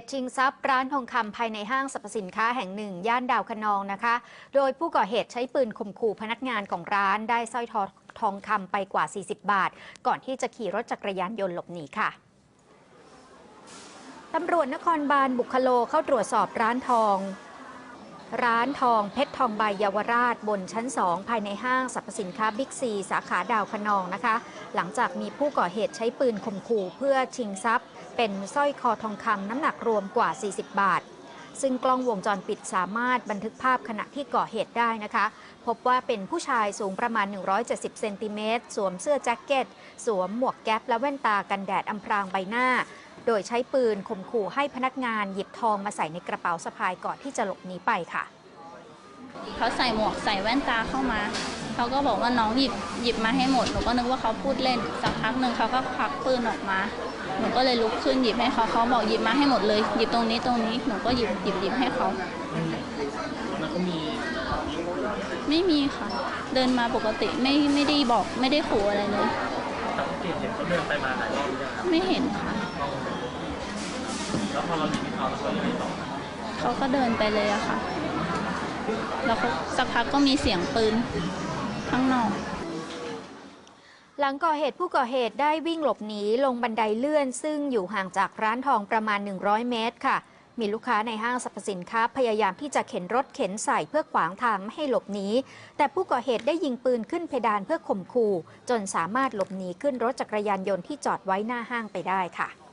ตุชิงทรัพย์ร้านทองคำภายในห้างสรรพสินค้าแห่งหนึ่ง ย่านดาวคะนองนะคะ โดยผู้ก่อเหตุใช้ปืนข่มขู่พนักงานของร้านได้สร้อยทองทองคำไปกว่า 40 บาท ก่อนที่จะขี่รถจักรยานยนต์หลบหนีค่ะตำรวจนครบาลบุคโลเข้าตรวจสอบร้านทอง ร้านทองเพชรทองใบเยาวราชบนชั้น 2 ภายในห้างสรรพสินค้าบิ๊กซีสาขาดาวคะนองนะคะ หลังจากมีผู้ก่อเหตุใช้ปืนข่มขู่เพื่อชิงทรัพย์ เป็นสร้อยคอทองคำน้ำหนักรวมกว่า 40 บาท ซึ่งกล้องวงจรปิดสามารถบันทึกภาพขณะที่ก่อเหตุได้นะคะ พบว่าเป็นผู้ชายสูงประมาณ 170 เซนติเมตรสวมเสื้อแจ็คเก็ต สวมหมวกแก๊ปและแว่นตากันแดดอำพรางใบหน้า โดยใช้ปืนข่มขู่ให้พนักงานหยิบทองมาใส่ในกระเป๋าสะพายก่อนที่จะหลบหนีไปค่ะ เขาใส่หมวกใส่แว่นตาเข้ามา เขาก็บอกว่าน้องหยิบหยิบมาให้หมด หนูก็นึกว่าเขาพูดเล่น สักพักหนึ่งเขาก็ควักปืนออกมา หนูก็เลยลุกขึ้นหยิบให้เขาเขาบอกหยิบมาให้หมดเลย หยิบตรงนี้ตรงนี้ หนูก็หยิบหยิบหยิบให้เขาแล้วก็มีไม่มีค่ะ เดินมาปกติไม่ไม่ได้บอกไม่ได้ขู่อะไรเลยสังเกตเห็นเขาเดินไปมาหลายรอบหรือยังครับไม่เห็นค่ะแล้ว พอเราหยิบให้เขาแล้วเขายังไงต่อเขาก็เดินไปเลยอะค่ะ แล้วเขาสักพักก็มีเสียงปืนข้างนอก หลังก่อเหตุผู้ก่อเหตุได้วิ่งหลบหนีลงบันไดเลื่อน ซึ่งอยู่ห่างจากร้านทองประมาณ 100 เมตรค่ะ มีลูกค้าในห้างสรรพสินค้าพยายามที่จะเข็นรถเข็นใส่เพื่อขวางทางไม่ให้หลบหนี แต่ผู้ก่อเหตุได้ยิงปืนขึ้นเพดานเพื่อข่มขู่ จนสามารถหลบหนีขึ้นรถจักรยานยนต์ที่จอดไว้หน้าห้างไปได้ค่ะ